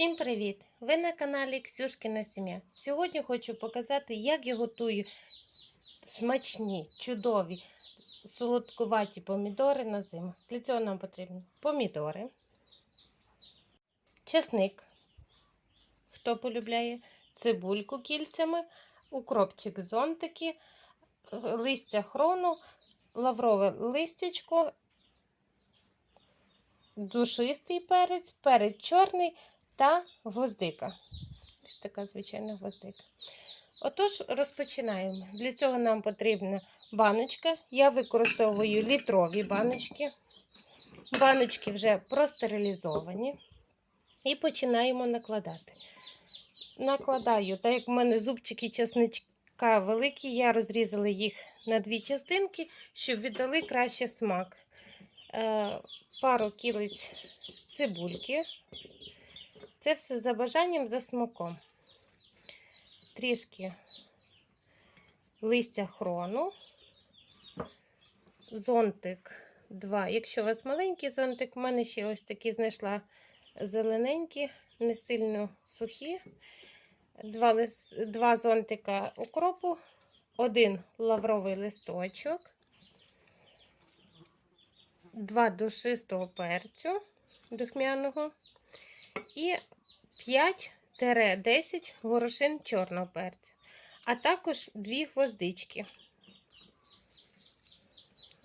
Всім привіт! Ви на каналі Ксюшкина Сім'я. Сьогодні хочу показати, як я готую смачні, чудові, солодкуваті помідори на зиму. Для цього нам потрібні помідори, чесник, хто полюбляє, цибульку кільцями, укропчик зонтики, листя хрону, лаврове листячко, душистий перець, перець чорний та гвоздика. Ось така звичайна гвоздика. Отож, розпочинаємо. Для цього нам потрібна баночка. Я використовую літрові баночки. Баночки вже простерилізовані. І починаємо накладати. Накладаю, так як в мене зубчики чесничка великі, я розрізала їх на дві частинки, щоб віддали краще смак. Е, пару кілиць цибульки. Це все за бажанням за смаком. Трішки листя хрону, зонтик 2. Якщо у вас маленький зонтик, в мене ще ось такі знайшла зелененькі, не сильно сухі. Два, лис... Два зонтика укропу, один лавровий листочок, два душистого перцю духмяного і 5-10 горошин чорного перця, а також дві гвоздички.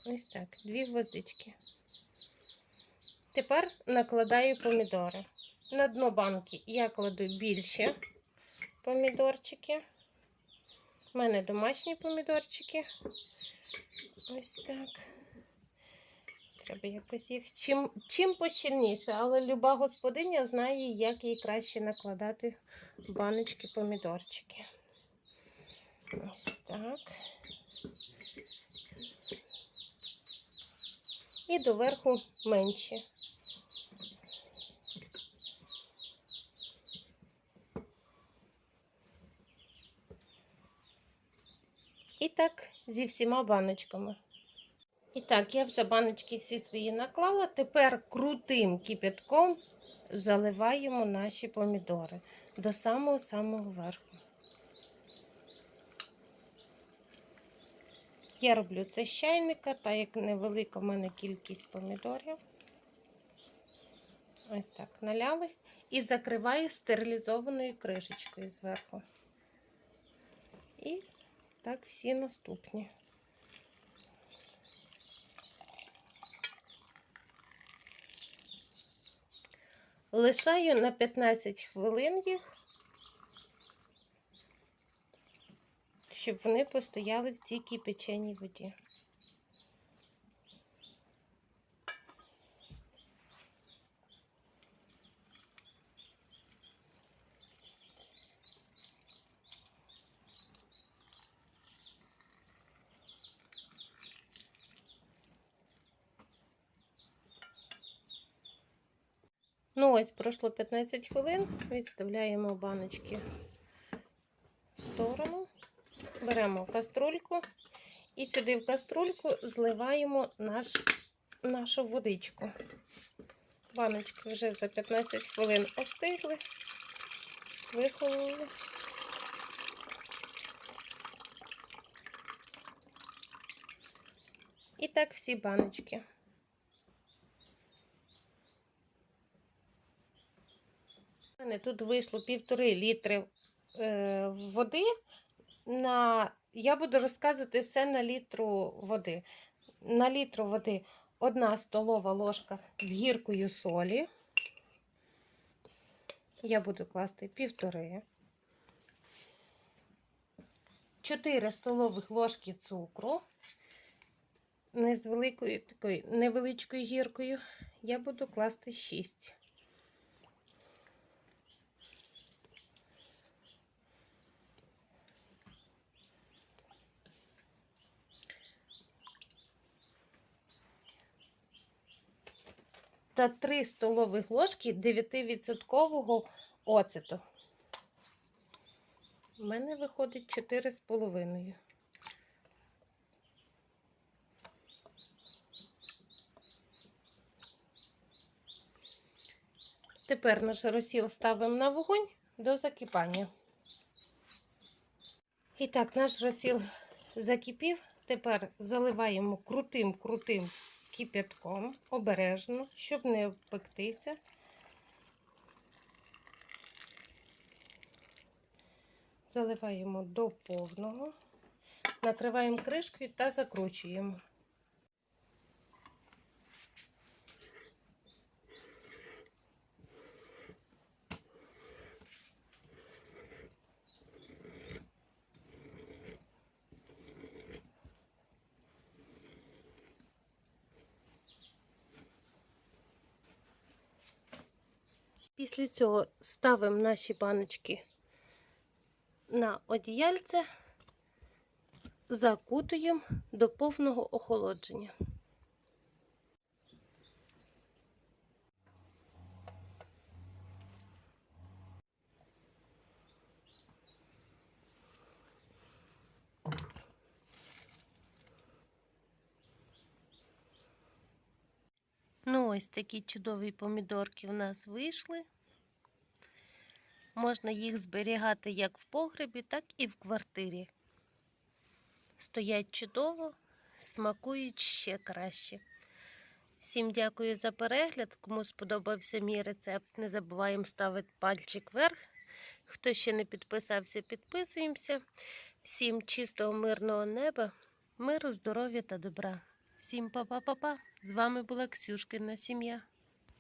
Ось так, дві гвоздички. Тепер накладаю помідори. На дно банки я кладу більше помідорчики. У мене домашні помідорчики. Ось так. Треба якось їх чим чим пощільніше, але люба господиня знає, як їй краще накладати баночки помідорчики. Ось так. І доверху менші. І так зі всіма баночками. І так, я вже баночки всі свої наклала. Тепер крутим кипятком заливаємо наші помідори до самого-самого верху. Я роблю це з чайника, так як невелика в мене кількість помідорів. Ось так наляли. І закриваю стерилізованою кришечкою зверху. І так всі наступні. Лишаю на 15 хвилин їх, щоб вони постояли в цій кипяченій воді. Ну, ось пройшло 15 хвилин. Відставляємо баночки в сторону, беремо каструльку і сюди в каструльку зливаємо наш, нашу водичку. Баночки вже за 15 хвилин остигли, вихололи. І так всі баночки. У мене тут вийшло півтори літри е, води. На... Я буду розказувати все на літру води. На літру води одна столова ложка з гіркою солі. Я буду класти півтори. 4 столових ложки цукру. Не з великою такою невеличкою гіркою. Я буду класти 6. Та 3 столових ложки 9% оцету. У мене виходить 4,5. Тепер наш розсіл ставимо на вогонь до закипання. І так, наш розсіл закипів. Тепер заливаємо крутим-крутим кип'ятком, обережно, щоб не обпектися. Заливаємо до повного, накриваємо кришкою та закручуємо. Після цього ставимо наші баночки на одіяльце, закутуємо до повного охолодження. Ну, ось такі чудові помідорки в нас вийшли. Можна їх зберігати як в погребі, так і в квартирі. Стоять чудово, смакують ще краще. Всім дякую за перегляд. Кому сподобався мій рецепт, не забуваємо ставити пальчик вверх. Хто ще не підписався, підписуємося. Всім чистого, мирного неба, миру, здоров'я та добра. Всім па-па-па-па. З вами була Ксюшкина сім'я.